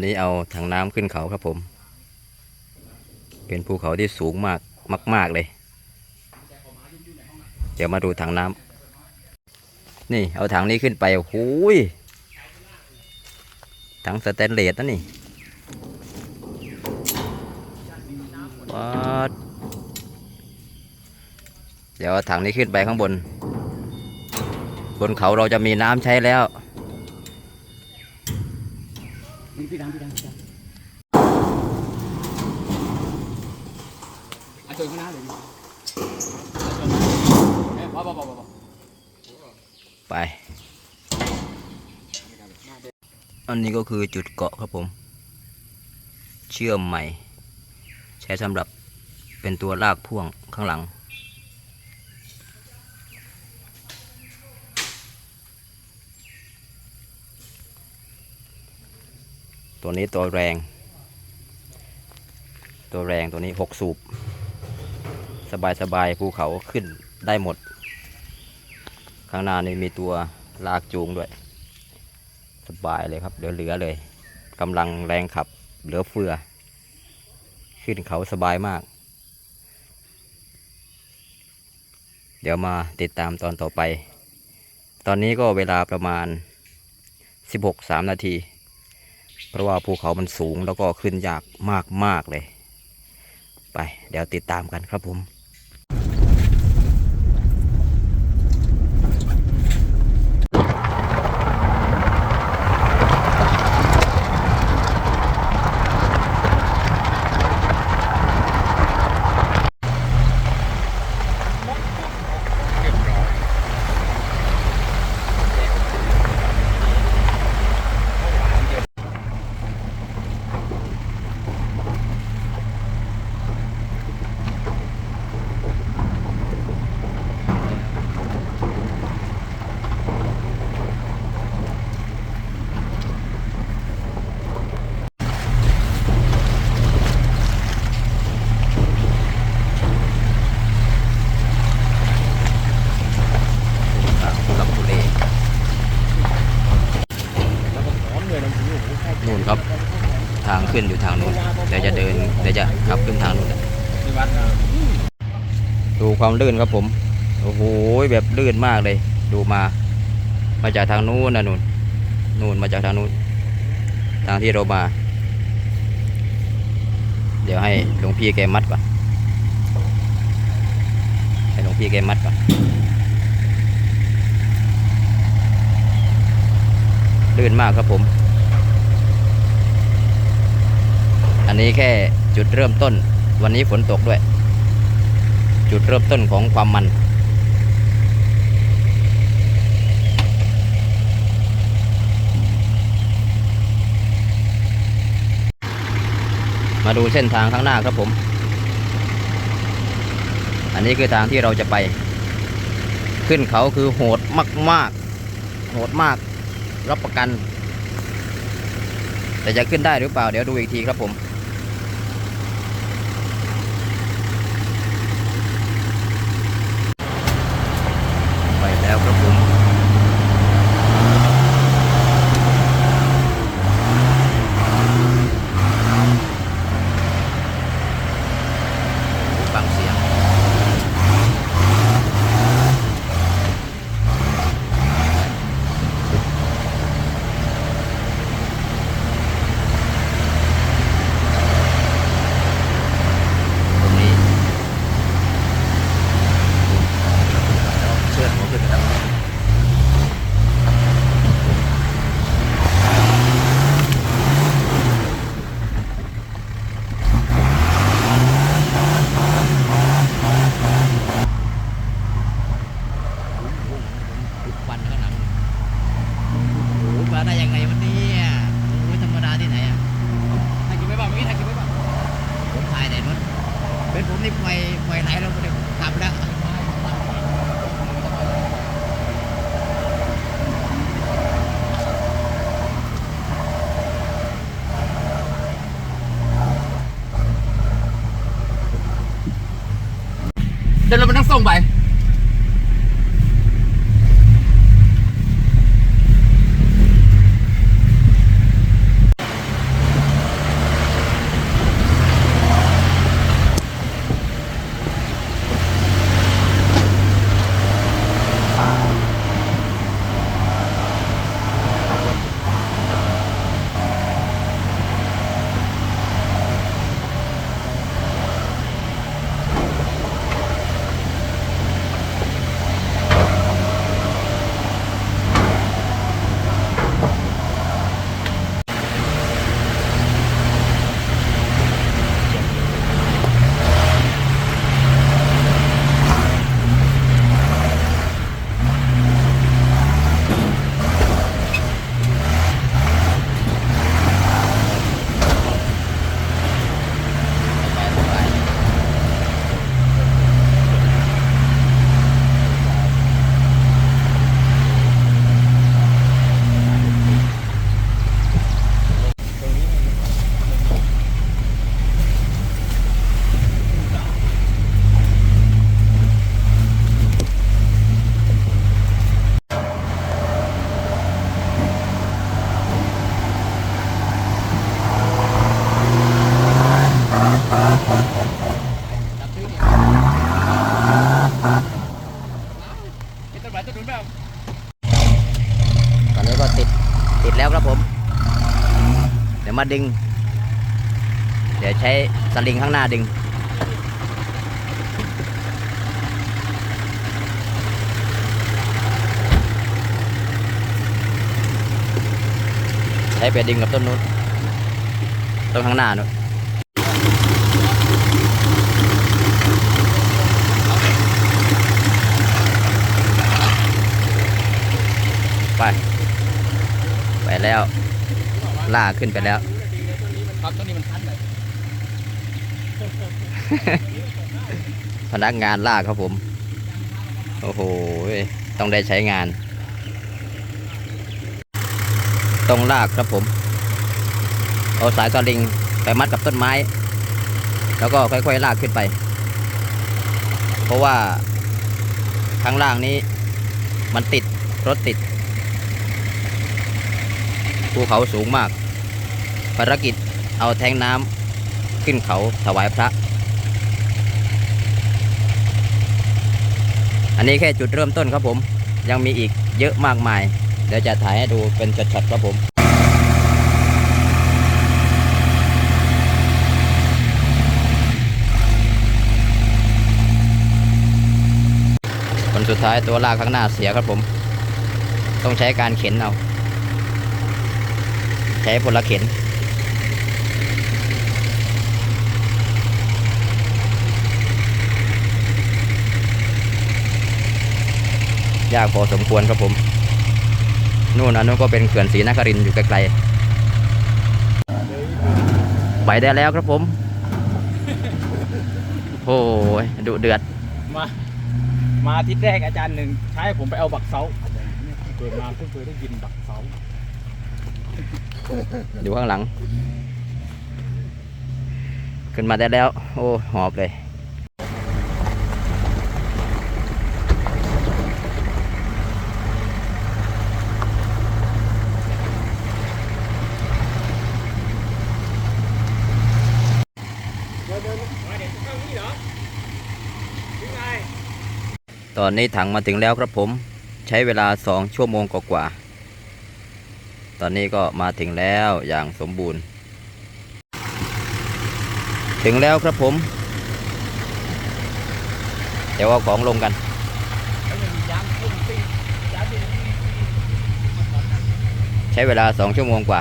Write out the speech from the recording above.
วันนี้เอาถังน้ำขึ้นเขาครับผม เป็นภูเขาที่สูงมากมาก ๆเลย เดี๋ยวมาดูถังน้ำนี่เอาถังนี้ขึ้นไปโอ้ยถังสแตนเลสนะนี่วัดเดี๋ยวถังนี้ขึ้นไปข้างบน บนเขาเราจะมีน้ำใช้แล้ว พี่ดังพี่ดังพี่ดังอาจารย์ข้างหน้าเลยเอ้ยพอพอพอพอไป อันนี้ก็คือจุดเกาะครับผม เชื่อมใหม่ ใช้สำหรับเป็นตัวลากพ่วงข้างหลัง ตัวนี้ตัวแรง ตัวแรงตัวนี้หกสูบ สบายสบายภูเขาขึ้นได้หมด ข้างหน้านี่มีตัวลากจูงด้วย สบายเลยครับเหลือๆเลยกำลังแรงขับเหลือเฟือ ขึ้นเขาสบายมาก เดี๋ยวมาติดตามตอนต่อไป ตอนนี้ก็เวลาประมาณ 16 3 นาที เพราะว่าภูเขามันสูงแล้วก็ขึ้นยากมากๆเลย ไป เดี๋ยวติดตามกันครับผม ทางทุลักทุเล แล้วก็พร้อมเลย นู่นครับ ทางขึ้นอยู่ทางนู้นเดี๋ยวจะเดินเดี๋ยวจะขับขึ้นทางนู้นที่วัดนดูความลื่นครับผม โอ้โหแบบลื่นมากเลย ดูมา มาจากทางนู้นนะนู่นนู่นมาจากทางนู้น ทางที่เรามา เดี๋ยวให้หลวงพี่แกมัดก่อนให้หลวงพี่แกมัดก่อนลื่นมากครับผม อันนี้แค่จุดเริ่มต้น วันนี้ฝนตกด้วย จุดเริ่มต้นของความมัน มาดูเส้นทางข้างหน้าครับผม อันนี้คือทางที่เราจะไป ขึ้นเขาคือโหดมาก ๆ โหดมาก รับประกันแต่จะขึ้นได้หรือเปล่าเดี๋ยวดูอีกทีครับผม ไปแล้วครับผมฟังเสียง ตรงนี้เชือกหัวขึ้นแล้ว ทุกวันข้างหลังโอ้โหมาได้ยังไงวันนี้โอ้ยธรรมดาที่ไหนอะ ถ่ายกินไว้ป่ะเมื่อกี้ถ่ายกินไว้ป่ะ ผมถ่ายแต่รถ เป็นผมนี่ปล่อยปล่อยไหลลงไปเลยขับแล้วเดี๋ยวเราไปนั่งส่งไป จับชื่อเนี่ยมีต้นไม้ต้นนู้นแบบ ตอนนี้ก็ติดติดแล้วครับผม เดี๋ยว มาดึง เดี๋ยวใช้สลิงข้างหน้าดึง ใช้ไปดึงกับต้นนู้นต้นข้างหน้านู้นไป ไปแล้ว ล่ากขึ้นไปแล้ว ครับต้นนี้มันคันเลยพนักงานลากครับผม โอ้โห ต้องได้ใช้งานต้องลากครับผม เอาสายสลิงไปมัดกับต้นไม้ แล้วก็ค่อยๆลากขึ้นไป เพราะว่าข้างล่างนี้มันติดรถติด ภูเขาสูงมาก ภารกิจเอาแทงน้ำขึ้นเขาถวายพระ อันนี้แค่จุดเริ่มต้นครับผม ยังมีอีกเยอะมากมาย เดี๋ยวจะถ่ายให้ดูเป็นช็อตๆครับผมคนสุดท้ายตัวลากข้างหน้าเสียครับผม ต้องใช้การเข็นเอา ใช้พลเข็นยากพอสมควรครับผม นู่นอันนู้นก็เป็นเขื่อนศรีนครินทร์อยู่ไกลๆ ไปได้แล้วครับผม โอ้ยดุเดือด มา มาอาทิตย์แรกอาจารย์หนึ่งใช้ผมไปเอาบักเซาเกิดมาเพิ่งเคยได้ยินบักเซา อยู่ข้างหลัง ขึ้นมาได้แล้ว โอ้ หอบเลยตอนนี้ถังมาถึงแล้วครับผม ใช้เวลาสองชั่วโมงกว่าๆ ตอนนี้ก็มาถึงแล้วอย่างสมบูรณ์ ถึงแล้วครับผม เดี๋ยวเอาของลงกัน ใช้เวลาสองชั่วโมงกว่า